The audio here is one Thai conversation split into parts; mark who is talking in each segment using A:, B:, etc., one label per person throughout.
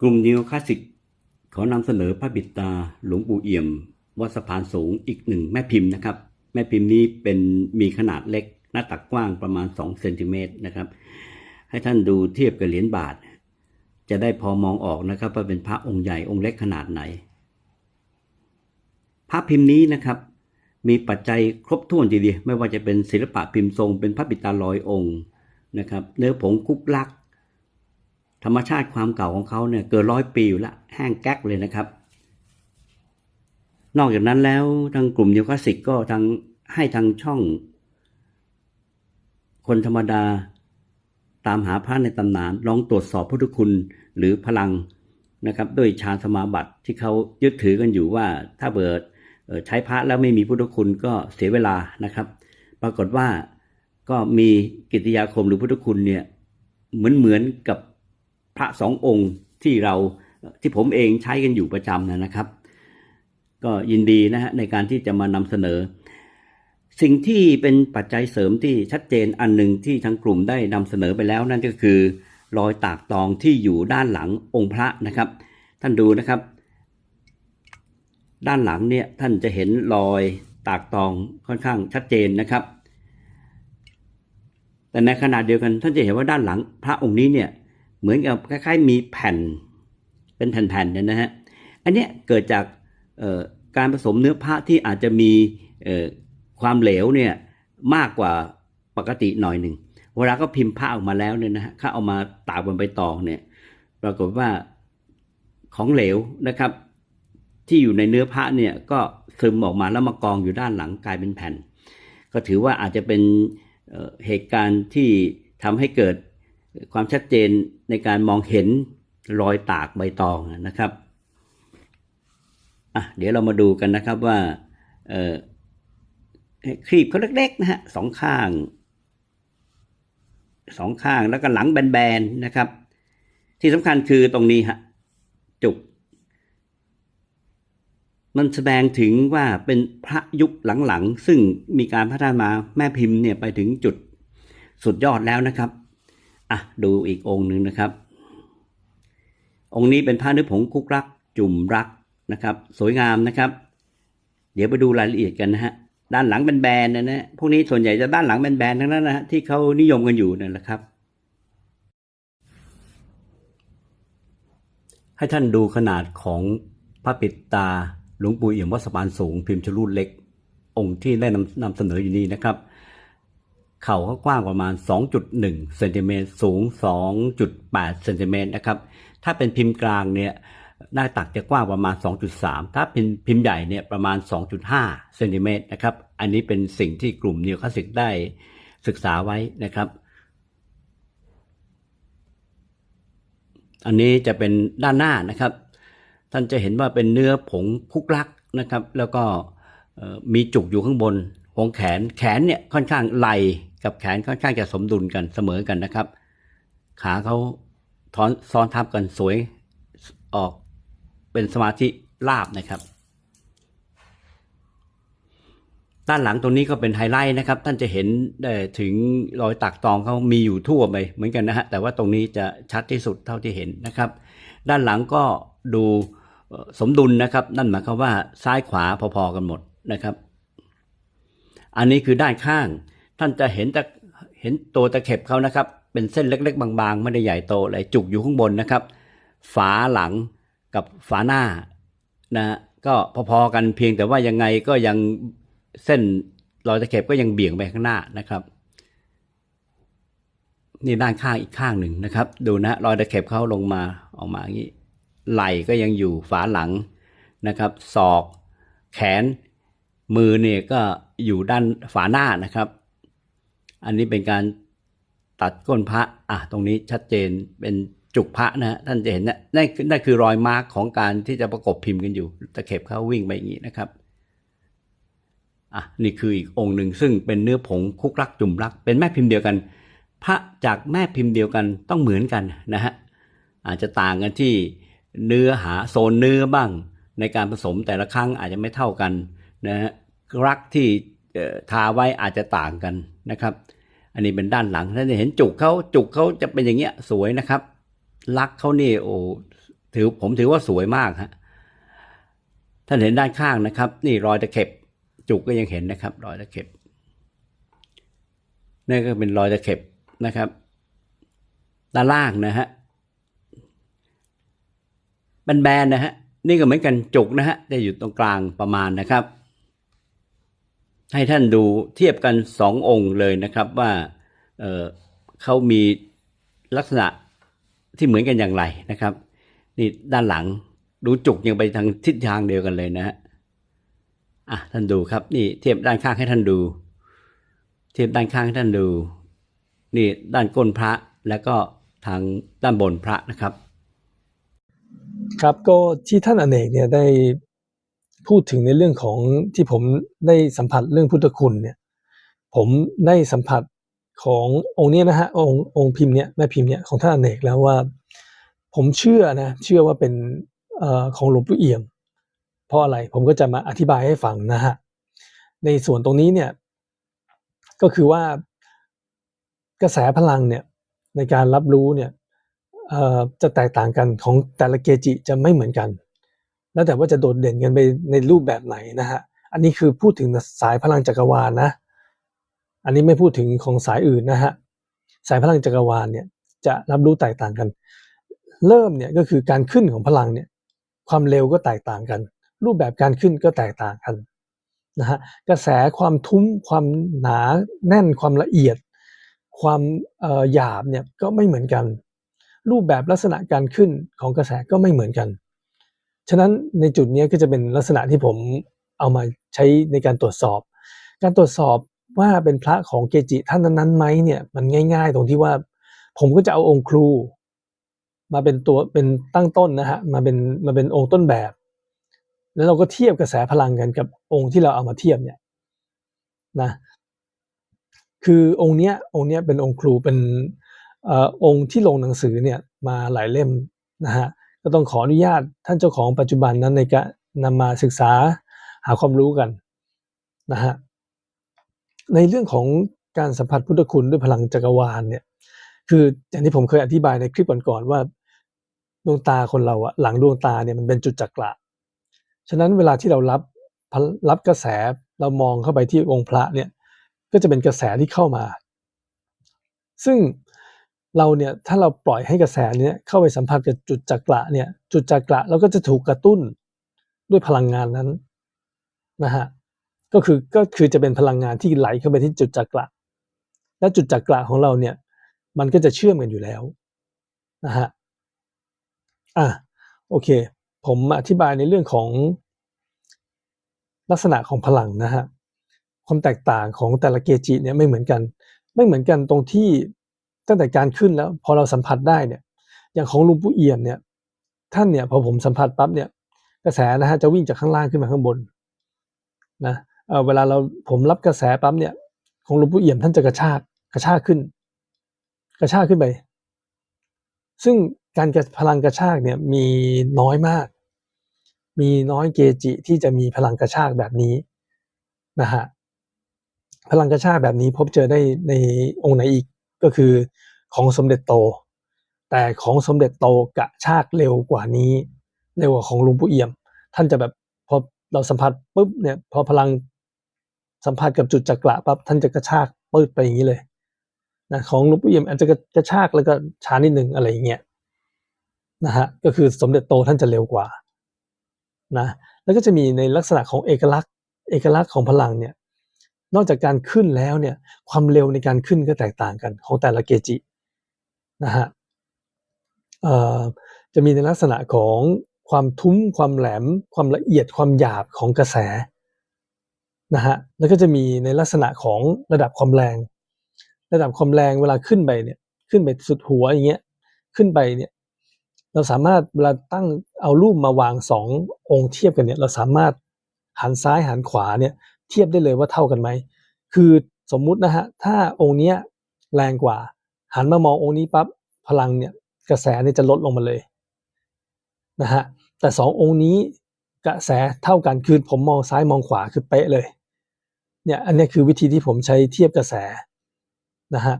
A: กลุ่มนิวคลาสสิกขอนำเสนอพระบิดาหลวงปู่เอี่ยมวัดสะพานสูงอีกหนึ่งแม่พิมพ์นะครับ แม่พิมพ์นี้เป็นมีขนาดเล็กหน้าตักกว้างประมาณ2เซนติเมตรนะครับ ให้ท่านดูเทียบกับเหรียญบาท จะได้พอมองออกนะครับว่าเป็นพระองค์ใหญ่องค์เล็กขนาดไหน พระพิมพ์นี้นะครับ มีปัจจัยครบถ้วนทีเดียวไม่ว่าจะเป็นศิลปะพิมพ์ทรง เป็นพระบิดาลอยองค์นะครับ เนื้อผงคุกลัก ธรรมชาติความเก่าของเขาเนี่ยเกินร้อยปีอยู่ละแห้งแก๊กเลยนะครับ นอกจากนั้นแล้วทางกลุ่มนิวคลาสสิกก็ทางให้ทางช่อง คนธรรมดาตามหาพระในตำนานลองตรวจสอบพุทธคุณหรือพลังนะครับด้วยฌานสมาบัติที่เขายึดถือกันอยู่ว่าถ้าเบิดใช้พระแล้วไม่มีพุทธคุณก็เสียเวลานะครับ ปรากฏว่าก็มีกิตติยาคมหรือพุทธคุณเนี่ยเหมือนเหมือนกับ พระสององค์ที่เราที่ผมเองใช้กันอยู่ประจำนะครับ ก็ยินดีนะฮะในการที่จะมานำเสนอ สิ่งที่เป็นปัจจัยเสริมที่ชัดเจนอันหนึ่งที่ทางกลุ่มได้นำเสนอไปแล้ว นั่นก็คือ รอยตากตองที่อยู่ด้านหลังองค์พระนะครับ ท่านดูนะครับ ด้านหลังเนี่ยท่านจะเห็นรอยตากตองค่อนข้างชัดเจนนะครับ แต่ในขณะเดียวกันท่านจะเห็นว่าด้านหลังพระองค์นี้เนี่ย เหมือนกับคล้ายๆมีแผ่น เป็นแผ่นๆเนี่ยนะฮะ อันเนี้ยเกิดจากการผสมเนื้อพระที่อาจจะมีความเหลวเนี่ยมากกว่าปกติหน่อยหนึ่ง เวลาเขาพิมพ์พระออกมาแล้วเนี่ยนะฮะเขาเอามาตากบนใบตองเนี่ย ปรากฏว่าของเหลวนะครับ ที่อยู่ในเนื้อพระเนี่ยก็ซึมออกมาแล้วมากองอยู่ด้านหลังกลายเป็นแผ่น ก็ถือว่าอาจจะเป็นเอ่อเหตุการณ์ที่ทำให้เกิด ความชัดเจนในการมองเห็นรอยตากใบตองนะครับอะเดี๋ยวเรามาดูกันนะครับว่าเออครีบเขาเล็กๆนะฮะสองข้างสองข้างแล้วก็หลังแบนๆนะครับ ที่สำคัญคือตรงนี้ฮะจุก มันแสดงถึงว่าเป็นพระยุคหลังๆ ซึ่งมีการพัฒนามาแม่พิมพ์เนี่ยไปถึงจุดสุดยอดแล้วนะครับ อะดูอีกองค์หนึ่งนะครับ องค์นี้เป็นพระเนื้อผงคุกรัก จุ่มรักนะครับ สวยงามนะครับ เดี๋ยวไปดูรายละเอียดกันนะฮะด้านหลังเป็นแบนๆนะนะพวกนี้ส่วนใหญ่จะด้านหลังเป็นแบนๆทั้งนั้นนะฮะที่เขานิยมกันอยู่นั่นแหละครับ ให้ท่านดูขนาดของพระปิดตาหลวงปู่เอี่ยมวัดสะพานสูงพิมพ์ชรูดเล็ก องค์ที่ได้นำนำเสนออยู่นี้นะครับ เข่าเขากว้างประมาณ 2.1เซนติเมตรสูง 2.8เซนติเมตรนะครับ ถ้าเป็นพิมพ์กลางเนี่ยหน้าตักจะกว้างประมาณ 2.3 ถ้าเป็นพิมพ์ใหญ่เนี่ยประมาณ 2.5เซนติเมตรนะครับ อันนี้เป็นสิ่งที่กลุ่มนิวคลาสสิกได้ศึกษาไว้นะครับ อันนี้จะเป็นด้านหน้านะครับ ท่านจะเห็นว่าเป็นเนื้อผงคุกลักนะครับ แล้วก็มีจุกอยู่ข้างบน ของแขนแขนเนี่ยค่อนข้างไหลกับแขนค่อนข้างจะสมดุลกันเสมอกันนะครับ ขาเขาทอนซ้อนทับกันสวยออกเป็นสมาธิราบนะครับ ด้านหลังตรงนี้ก็เป็นไฮไลท์นะครับ ท่านจะเห็นได้ถึงรอยตักตองเขามีอยู่ทั่วไปเหมือนกันนะฮะแต่ว่าตรงนี้จะชัดที่สุดเท่าที่เห็นนะครับ ด้านหลังก็ดูสมดุลนะครับ นั่นหมายความว่าซ้ายขวาพอๆกันหมดนะครับ อันนี้คือด้านข้าง ท่านจะเห็นต่เห็นตัวตะเข็บเขานะครับ เป็นเส้นเล็ก ๆ บางๆ ไม่ได้ใหญ่โตอะไรจุกอยู่ข้างบนนะครับ ฝาหลังกับฝาหน้านะฮะก็พอๆกันเพียงแต่ว่ายังไงก็ยังเส้นรอยตะเข็บก็ยังเบี่ยงไปข้างหน้านะครับนี่ด้านข้างอีกข้างหนึ่งนะครับ ดูนะรอยตะเข็บเขาลงมาออกมาอย่างนี้ไหล่ก็ยังอยู่ฝาหลังนะครับศอก แขน มือเนี่ยก็อยู่ด้านฝาหน้านะครับ อันนี้เป็นการตัดก้นพระอะตรงนี้ชัดเจนเป็นจุกพระนะฮะท่านจะเห็นนะนั่นนั่นคือรอยมาร์กของการที่จะประกบพิมพ์กันอยู่ตะเข็บเขาวิ่งไปอย่างนี้นะครับอะนี่คืออีกองค์หนึ่งซึ่งเป็นเนื้อผงคุกรักจุ่มรัก เป็นแม่พิมพ์เดียวกัน พระจากแม่พิมพ์เดียวกันต้องเหมือนกันนะฮะอาจจะต่างกันที่เนื้อหาโซนเนื้อบ้าง ในการผสมแต่ละครั้งอาจจะไม่เท่ากัน นะฮะรักที่ทาไว้อาจจะต่างกันนะครับ อันนี้เป็นด้านหลังท่านจะเห็นจุกเขาจุกเขาจะเป็นอย่างเงี้ยสวยนะครับ ลักเขานี่โอ้ถือผมถือว่าสวยมากฮะท่านเห็นด้านข้างนะครับ นี่รอยตะเข็บ จุกก็ยังเห็นนะครับ รอยตะเข็บนี่ก็เป็นรอยตะเข็บนะครับ ด้านล่างนะฮะแบนๆนะฮะนี่ก็เหมือนกันจุกนะฮะจะอยู่ตรงกลางประมาณนะครับ ให้ท่านดูเทียบกันสององค์เลยนะครับว่าเเขามีลักษณะที่เหมือนกันอย่างไรนะครับ นี่ด้านหลังดูจุกยังไปทางทิศทางเดียวกันเลยนะฮะอะท่านดูครับนี่เทียบด้านข้างให้ท่านดู เทียบด้านข้างให้ท่านดู นี่ด้านก้นพระแล้วก็ทางด้านบนพระนะครับ
B: ครับก็ที่ท่านอเนกเนี่ยได้ พูดถึงในเรื่องของที่ผมได้สัมผัสเรื่องพุทธคุณเนี่ย ผมได้สัมผัสขององค์เนี้นะฮะองค์องค์พิมพ์เนี่ยแม่พิมพ์เนี่ยของท่านอเนกแล้วว่า ผมเชื่อนะเชื่อว่าเป็นอของหลวงปู่เอี่ยม เพราะอะไรผมก็จะมาอธิบายให้ฟังนะฮะในส่วนตรงนี้เนี่ยก็คือว่ากระแสพลังเนี่ยในการรับรู้เนี่ยจะแตกต่างกันของแต่ละเกจิจะไม่เหมือนกัน แล้วแต่ว่าจะโดดเด่นกันไปในรูปแบบไหนนะฮะ อันนี้คือพูดถึงสายพลังจักรวาลนะ อันนี้ไม่พูดถึงของสายอื่นนะฮะ สายพลังจักรวาลเนี่ยจะรับรู้แตกต่างกัน เริ่มเนี่ยก็คือการขึ้นของพลังเนี่ยความเร็วก็แตกต่างกัน รูปแบบการขึ้นก็แตกต่างกันนะฮะกระแสความทุ้มความหนาแน่นความละเอียด ความหยาบเนี่ยก็ไม่เหมือนกัน รูปแบบลักษณะการขึ้นของกระแสก็ไม่เหมือนกัน ฉะนั้นในจุดนี้ก็จะเป็นลักษณะที่ผมเอามาใช้ในการตรวจสอบ การตรวจสอบว่าเป็นพระของเกจิท่านนั้นๆไหมเนี่ยมันง่าย ๆ ตรงที่ว่า ผมก็จะเอาองค์ครู มาเป็นตัวเป็นตั้งต้นนะฮะมาเป็นมาเป็นองค์ต้นแบบ แล้วเราก็เทียบกระแสพลังกันกับองค์ที่เราเอามาเทียบเนี่ยนะคือองค์เนี้ยองค์เนี้ยเป็นองค์ครูเป็นอองค์ที่ลงหนังสือเนี่ยมาหลายเล่มนะฮะ ก็ต้องขออนุญาตท่านเจ้าของปัจจุบันนั้นในการนำมาศึกษาหาความรู้กันนะฮะในเรื่องของการสัมผัสพุทธคุณด้วยพลังจักรวาลเนี่ยคืออย่างที่ผมเคยอธิบายในคลิปก่อนๆว่าดวงตาคนเราอะหลังดวงตาเนี่ยมันเป็นจุดจักระฉะนั้นเวลาที่เรารับรับกระแสเรามองเข้าไปที่องค์พระเนี่ยก็จะเป็นกระแสที่เข้ามา ซึ่ง เราเนี่ยถ้าเราปล่อยให้กระแสเนี้ยเข้าไปสัมผัสกับจุดจักระเนี่ยจุดจักระเราก็จะถูกกระตุ้นด้วยพลังงานนั้นนะฮะก็คือก็คือจะเป็นพลังงานที่ไหลเข้าไปที่จุดจักระและจุดจักระของเราเนี่ยมันก็จะเชื่อมกันอยู่แล้วนะฮะอะโอเค ผมอธิบายในเรื่องของลักษณะของพลังนะฮะความแตกต่างของแต่ละเกจิเนี่ยไม่เหมือนกัน ไม่เหมือนกันตรงที่ ตั้งแต่การขึ้นแล้ว พอเราสัมผัสได้เนี่ย อย่างของลุงปู่เอี่ยมเนี่ย ท่านเนี่ยพอผมสัมผัสปั๊บเนี่ย กระแสนะฮะจะวิ่งจากข้างล่างขึ้นมาข้างบนนะเเวลาเราผมรับกระแสปั๊บเนี่ย ของลวงปู่เอี่ยมท่านจะกระชากกระชากขึ้น กระชากขึ้นไป ซึ่งการกระพลังกระชากเนี่ยมีน้อยมาก มีน้อยเกจิที่จะมีพลังกระชากแบบนี้นะฮะพลังกระชากแบบนี้พบเจอได้ในองค์ไหนอีก ก็คือของสมเด็จโต แต่ของสมเด็จโตกระชากเร็วกว่านี้ เร็วกว่าของหลวงปู่เอี่ยม ท่านจะแบบพอเราสัมผัสปุ๊บเนี่ยพอพลังสัมผัสกับจุดจักระปั๊บท่านจะกระชากปืดไปอย่างนี้เลยนะของหลวงปู่เอี่ยมอาจจะกระชากแล้วก็ช้านิดนึงอะไรอย่างเงี้ยนะฮะก็คือสมเด็จโตท่านจะเร็วกว่านะแล้วก็จะมีในลักษณะของเอกลักษณ์ เอกลักษณ์ของพลังเนี่ย นอกจากการขึ้นแล้วเนี่ยความเร็วในการขึ้นก็แตกต่างกันของแต่ละเกจินะฮะจะมีในลักษณะของความทุ้มความแหลม ความละเอียดความหยาบของกระแสนะฮะแล้วก็จะมีในลักษณะของระดับความแรง ระดับความแรงเวลาขึ้นไปเนี่ยขึ้นไปสุดหัวอย่างเงี้ยขึ้นไปเนี่ยเราสามารถเวลาตั้งเอารูปมาวางสององค์เทียบกันเนี่ยเราสามารถหันซ้ายหันขวาเนี่ย ทียบได้เลยว่าเท่ากันไหม คือสมมุตินะฮะ ถ้าองค์เนี้ยแรงกว่า หันมามององค์นี้ปั๊บพลังเนี่ยกระแสเนี่ยจะลดลงมาเลยนะฮะ แต่สององค์นี้กระแสเท่ากันคือผมมองซ้ายมองขวาคือเป๊ะเลย เนี่ยอันนี้คือวิธีที่ผมใช้เทียบกระแสนะฮะ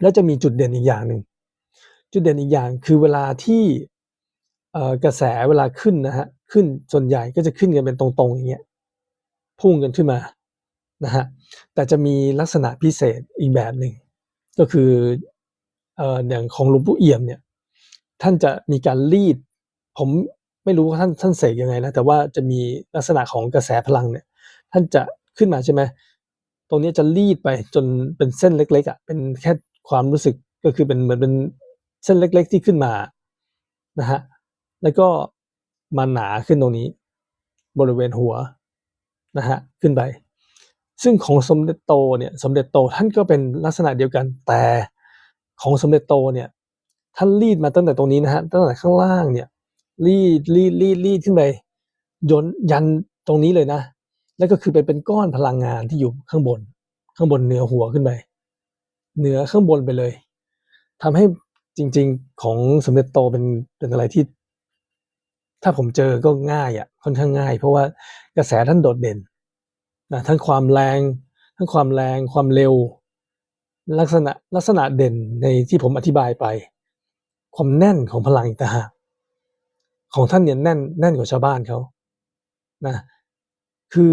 B: แล้วจะมีจุดเด่นอีกอย่างหนึ่ง จุดเด่นอีกอย่างคือเวลาที่กระแสเวลาขึ้นนะฮะ ขึ้นส่วนใหญ่ก็จะขึ้นกันเป็นตรงๆอย่างเงี้ย พุ่งกันขึ้นมานะฮะแต่จะมีลักษณะพิเศษอีกแบบหนึ่งก็คือเอ่ออย่างของหลวงปู่เอี่ยมเนี่ยท่านจะมีการรีด ผมไม่รู้ว่าท่านท่านเสกยังไงนะแต่ว่าจะมีลักษณะของกระแสพลังเนี่ย ท่านจะขึ้นมาใช่ไหมตรงนี้จะรีดไปจนเป็นเส้นเล็กๆอะเป็นแค่ความรู้สึกก็คือเป็นเหมือนเป็นเส้นเล็ก ๆ ที่ขึ้นมานะฮะแล้วก็มาหนาขึ้นตรงนี้ บริเวณหัว นะฮะขึ้นไป ซึ่งของสมเด็จโตเนี่ยสมเด็จโตท่านก็เป็นลักษณะเดียวกันแต่ของสมเด็จโตเนี่ยท่านรีดมาตั้งแต่ตรงนี้นะฮะตั้งแต่ข้างล่างเนี่ยรีดรีดรีดรีดขึ้นไปยนยันตรงนี้เลยนะ แล้วก็คือเป็นเป็นก้อนพลังงานที่อยู่ข้างบน ข้างบนเหนือหัวขึ้นไปเหนือข้างบนไปเลยทำให้จริง ๆ ของสมเด็จโตเป็นเป็นอะไรที่ ถ้าผมเจอก็ง่ายอะค่อนข้างง่าย เพราะว่ากระแสท่านโดดเด่นนะทั้งความแรง ทั้งความแรงความเร็ว ลักษณะลักษณะเด่นในที่ผมอธิบายไป ความแน่นของพลังอีกต่างหากของท่านเนี่ยแน่นแน่นกว่าชาวบ้านเขานะคือ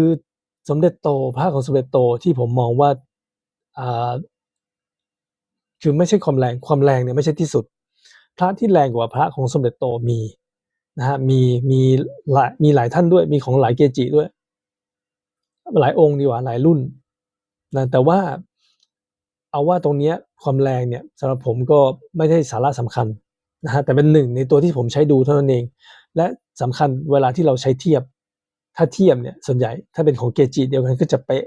B: สมเด็จโตพระของสมเด็จโตที่ผมมองว่าอ่าคือไม่ใช่ความแรงความแรงเนี่ยไม่ใช่ที่สุด พระที่แรงกว่าพระของสมเด็จโตมี นะฮะมีมีหลายมีหลายท่านด้วย มีของหลายเกจิด้วย หลายองค์ดีกว่าหลายรุ่นนะแต่ว่าเอาว่าตรงเนี้ยความแรงเนี่ยสำหรับผมก็ไม่ได้สาระสำคัญนะฮะแต่เป็นหนึ่งในตัวที่ผมใช้ดูเท่านั้นเอง และสำคัญเวลาที่เราใช้เทียบ ถ้าเทียบเนี่ยส่วนใหญ่ถ้าเป็นของเกจิเดียวกันก็จะเป๊ะ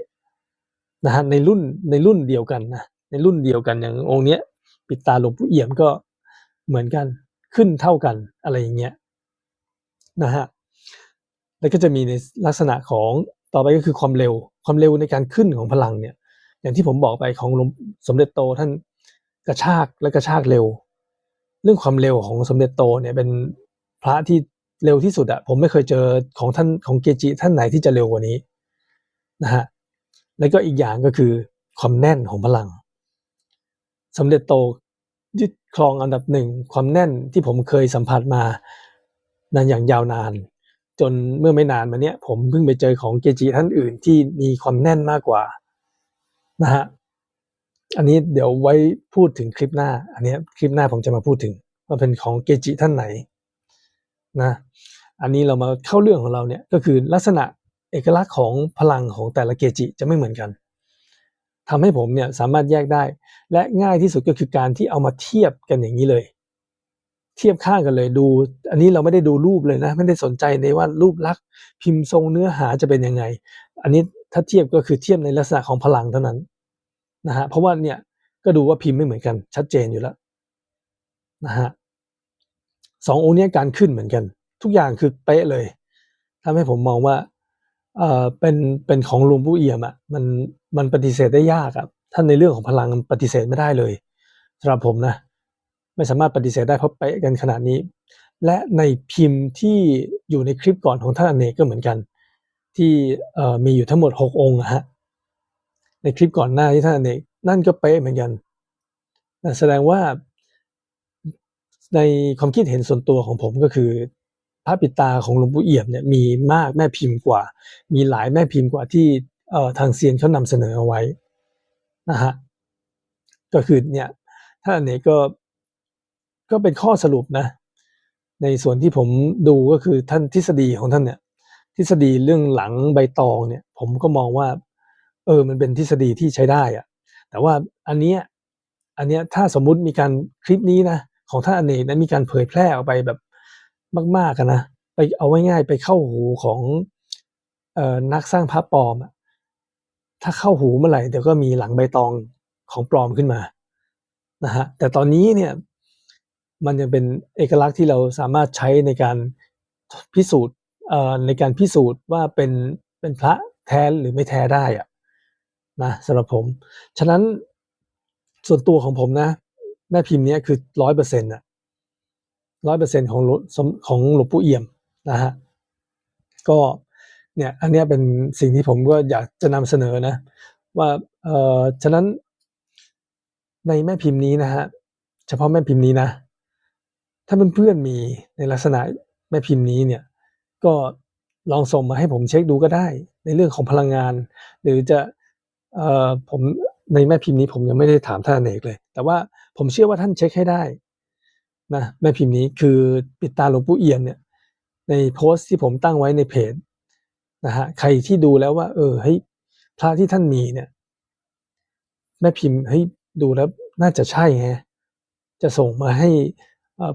B: นะฮะในรุ่นในรุ่นเดียวกันนะในรุ่นเดียวกันอย่างองค์เนี้ยปิดตาหลวงปู่เอี่ยมก็เหมือนกันขึ้นเท่ากันอะไรอย่างเงี้ย นะฮะแล้วก็จะมีในลักษณะของต่อไปก็คือความเร็ว ความเร็วในการขึ้นของพลังเนี่ย อย่างที่ผมบอกไปของลวงสมเด็จโตท่านกระชากและกระชากเร็ว เรื่องความเร็วของสมเด็จโตเนี่ยเป็นพระที่เร็วที่สุดอะผมไม่เคยเจอของท่านของเกจิท่านไหนที่จะเร็วกว่านี้นะฮะแล้วก็อีกอย่างก็คือความแน่นของพลัง สมเด็จโตยึดครองอันดับหนึ่งความแน่นที่ผมเคยสัมผัสมา นานอย่างยาวนาน จนเมื่อไม่นานมาเนี้ยผมเพิ่งไปเจอของเกจิท่านอื่นที่มีความแน่นมากกว่านะฮะอันนี้เดี๋ยวไว้พูดถึงคลิปหน้า อันเนี้ยคลิปหน้าผมจะมาพูดถึงว่าเป็นของเกจิท่านไหนนะอันนี้เรามาเข้าเรื่องของเราเนี่ยก็คือลักษณะเอกลักษณ์ของพลังของแต่ละเกจิจะไม่เหมือนกันทำให้ผมเนี่ยสามารถแยกได้ และง่ายที่สุดก็คือการที่เอามาเทียบกันอย่างนี้เลย เทียบข้างกันเลยดู อันนี้เราไม่ได้ดูรูปเลยนะ ไม่ได้สนใจในว่ารูปลักษณ์พิมพ์ทรงเนื้อหาจะเป็นยังไง อันนี้ถ้าเทียบก็คือเทียบในลักษณะของพลังเท่านั้นนะฮะเพราะว่าเนี่ยก็ดูว่าพิมพ์ไม่เหมือนกันชัดเจนอยู่แล้วนะฮะสององค์นี้การขึ้นเหมือนกัน ทุกอย่างคือเป๊ะเลยทำให้ผมมองว่าเออเป็นเป็นของหลวงปู่เอี่ยมอะมันมันปฏิเสธได้ยากอะท่านในเรื่องของพลังปฏิเสธไม่ได้เลยสำหรับผมนะ ไม่สามารถปฏิเสธได้เพราะเป๊ะกันขนาดนี้ และในพิมพ์ที่อยู่ในคลิปก่อนของท่านอเนกก็เหมือนกัน ที่มีอยู่ทั้งหมดหกองค์อะฮะในคลิปก่อนหน้าที่ท่านอเนกนั่นก็เป๊ะเหมือนกันแสดงว่าในความคิดเห็นส่วนตัวของผมก็คือพระปิตาของหลวงปู่เอี่ยมเนี่ยมีมากแม่พิมพ์กว่า มีหลายแม่พิมพ์กว่าที่ทางเซียนเขานำเสนอเอาไว้นะฮะก็คือเนี่ยท่านอเนก็ ก็เป็นข้อสรุปนะ ในส่วนที่ผมดูก็คือท่านทฤษฎีของท่านเนี่ย ทฤษฎีเรื่องหลังใบตองเนี่ย ผมก็มองว่า เออมันเป็นทฤษฎีที่ใช้ได้อะแต่ว่าอันเนี้ยอันเนี้ยถ้าสมมุติมีการคลิปนี้นะของท่านอเนกนั้นมีการเผยแพร่ออกไปแบบมากๆกันนะไปเอาไว้ง่ายไปเข้าหูของเอ่อนักสร้างพระปลอมอะถ้าเข้าหูเมื่อไหร่เดี๋ยวก็มีหลังใบตองของปลอมขึ้นมานะฮะแต่ตอนนี้เนี่ย มันยังเป็นเอกลักษณ์ที่เราสามารถใช้ในการพิสูจน์ในการพิสูจน์ว่าเป็นเป็นพระแท้หรือไม่แท้ได้อะนะสำหรับผม ฉะนั้นส่วนตัวของผมนะ แม่พิมพ์เนี้ยคือร้อยเปอร์เซ็นต์อะร้อยเปอร์เซ็นต์ของหลวงของหลวงปู่เอี่ยมนะฮะก็เนี่ยอันเนี้ยเป็นสิ่งที่ผมก็อยากจะนำเสนอนะ ว่าเออฉะนั้นในแม่พิมพ์นี้นะฮะเฉพาะแม่พิมพ์นี้นะ ถ้าเพื่อนๆมีในลักษณะแม่พิมพ์นี้เนี่ยก็ลองส่งมาให้ผมเช็คดูก็ได้ ในเรื่องของพลังงาน หรือจะเอ่อผมในแม่พิมพ์นี้ผมยังไม่ได้ถามท่านเนกเลย แต่ว่าผมเชื่อว่าท่านเช็คให้ได้นะแม่พิมพ์นี้คือปิดตาหลวงปู่เอี่ยมเนี่ยในโพสต์ที่ผมตั้งไว้ในเพจนะฮะใครที่ดูแล้วว่า เออเฮ้ยพระที่ท่านมีเนี่ยแม่พิมพ์เฮ้ยดูแล้วน่าจะใช่ฮะจะส่งมาให้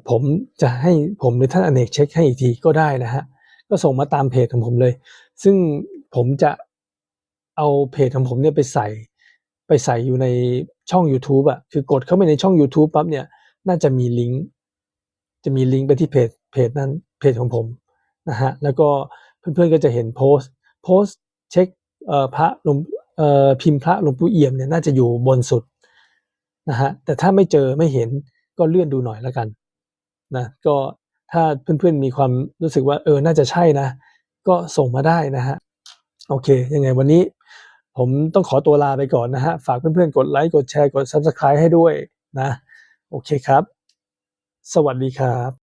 B: ผมจะให้ผมหรือท่านอเนกเช็คให้อีกทีก็ได้นะฮะก็ส่งมาตามเพจของผมเลย ซึ่งผมจะเอาเพจของผมเนี่ยไปใส่ไปใส่อยู่ในช่อง YouTube อะคือกดเข้าไปในช่อง YouTube ปั๊บเนี่ยน่าจะมีลิงก์จะมีลิงก์ไปที่เพจเพจนั้นเพจของผมนะฮะแล้วก็เพื่อนๆก็จะเห็นโพสต์โพสต์เช็คพระหลวงพิมพ์พระหลวงปู่เอี่ยมเนี่ยน่าจะอยู่บนสุดนะฮะแต่ถ้าไม่เจอไม่เห็นก็เลื่อนดูหน่อยแล้วกัน นะก็ถ้าเพื่อนๆมีความรู้สึกว่าเออน่าจะใช่นะ ก็ส่งมาได้นะฮะโอเค ยังไงวันนี้ผมต้องขอตัวลาไปก่อนนะฮะ ฝากเพื่อนๆ กดไลค์ กดแชร์ กด Subscribe ให้ด้วยนะ โอเคครับ สวัสดีครับ